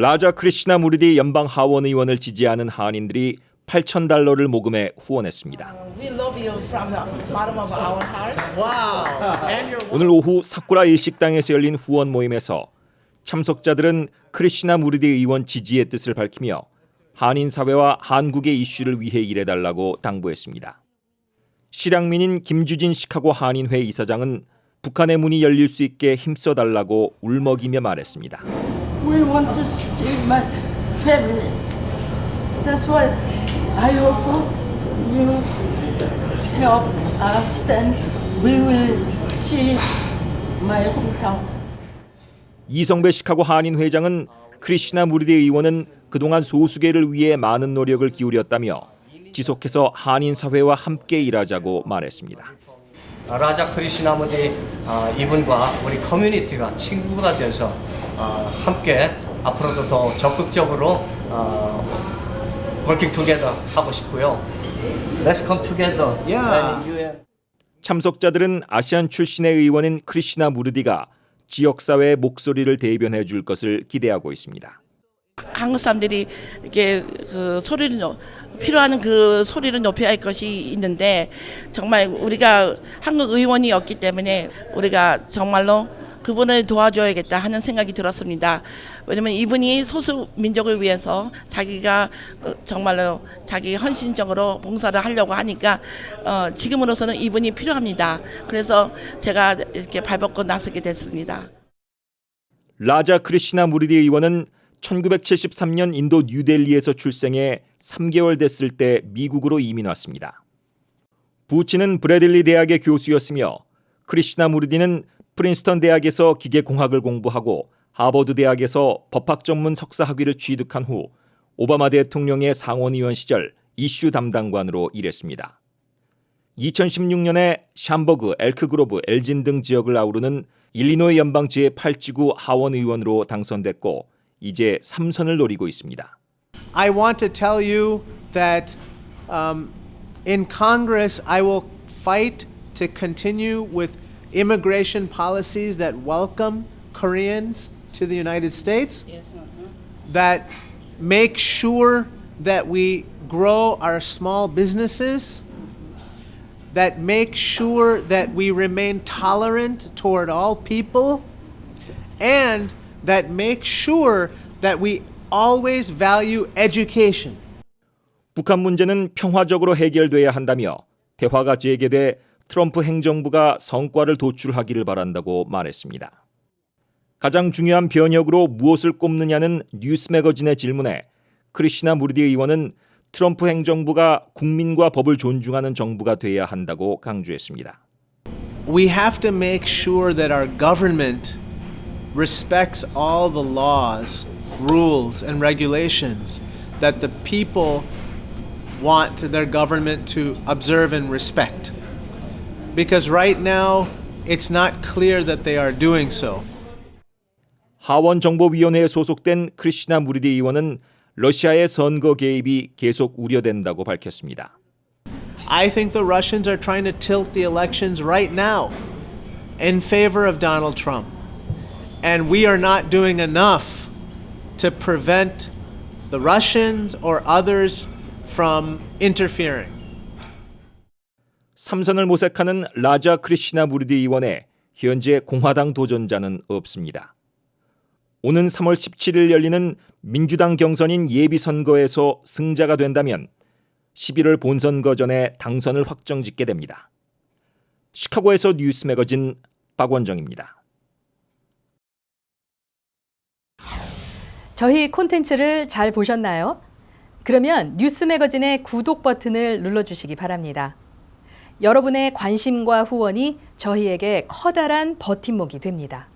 라자 크리시나 무르디 연방 하원 의원을 지지하는 한인들이 8천 달러를 모금해 후원했습니다. We love you from the bottom of our heart. 오늘 오후 사쿠라 일식당에서 열린 후원 모임에서 참석자들은 크리시나 무르디 의원 지지의 뜻을 밝히며 한인 사회와 한국의 이슈를 위해 일해달라고 당부했습니다. 실향민인 김주진 시카고 한인회 이사장은 북한의 문이 열릴 수 있게 힘써달라고 울먹이며 말했습니다. We want to save my families. That's why I hope you help us, then we will see my hometown. 이성배 시카고 한인 회장은 크리시나 무르디 의원은 그동안 소수계를 위해 많은 노력을 기울였다며 지속해서 한인 사회와 함께 일하자고 말했습니다. 아, 라자 크리시나무디 아, 이분과 우리 커뮤니티가 친구가 돼서 아, 함께 앞으로도 더 적극적으로 working together 하고 싶고요. Let's come together. Yeah. 참석자들은 아시안 출신의 의원인 크리시나 무르디가 지역 사회의 목소리를 대변해 줄 것을 기대하고 있습니다. 한국 사람들이 이렇게 그 소리를 높- 필요한 그 소리를 높여야 할 것이 있는데 정말 우리가 한국 의원이었기 때문에 우리가 정말로 그분을 도와줘야겠다 하는 생각이 들었습니다. 왜냐면 이분이 소수 민족을 위해서 자기가 어, 정말로 자기 헌신적으로 봉사를 하려고 하니까 어, 지금으로서는 이분이 필요합니다. 그래서 제가 이렇게 발벗고 나서게 됐습니다. 라자 크리시나 무르디 의원은 1973년 인도 뉴델리에서 출생해 3개월 됐을 때 미국으로 이민 왔습니다. 부친은 브래들리 대학의 교수였으며 크리시나 무르디는 프린스턴 대학에서 기계공학을 공부하고 하버드 대학에서 법학 전문 석사 학위를 취득한 후 오바마 대통령의 상원의원 시절 이슈 담당관으로 일했습니다. 2016년에 샴버그, 엘크그로브, 엘진 등 지역을 아우르는 일리노이 연방 제8지구 하원 의원으로 당선됐고 이제 3선을 노리고 있습니다. I want to tell you that um, in Congress, I will fight to continue with immigration policies that welcome Koreans to the United States, that make sure that we grow our small businesses, that make sure that we remain tolerant toward all people, and that make sure that we always value education. 북한 문제는 평화적으로 해결돼야 한다며 대화가 재개돼 트럼프 행정부가 성과를 도출하기를 바란다고 말했습니다. 가장 중요한 변혁으로 무엇을 꼽느냐는 뉴스 매거진의 질문에 크리시나 무르디 의원은 트럼프 행정부가 국민과 법을 존중하는 정부가 돼야 한다고 강조했습니다. We have to make sure that our government respects all the laws, rules, and regulations that the people want their government to observe and respect. Because right now, it's not clear that they are doing so. 하원 정보위원회에 소속된 크리시나 무르디 의원은 러시아의 선거 개입이 계속 우려된다고 밝혔습니다. I think the Russians are trying to tilt the elections right now in favor of Donald Trump. And we are not doing enough to prevent the Russians or others from interfering. 삼선을 모색하는 라자 크리시나 무르디 의원에 현재 공화당 도전자는 없습니다. 오는 3월 17일 열리는 민주당 경선인 예비선거에서 승자가 된다면 11월 본선거 전에 당선을 확정짓게 됩니다. 시카고에서 뉴스 매거진 박원정입니다. 저희 콘텐츠를 잘 보셨나요? 그러면 뉴스 매거진의 구독 버튼을 눌러주시기 바랍니다. 여러분의 관심과 후원이 저희에게 커다란 버팀목이 됩니다.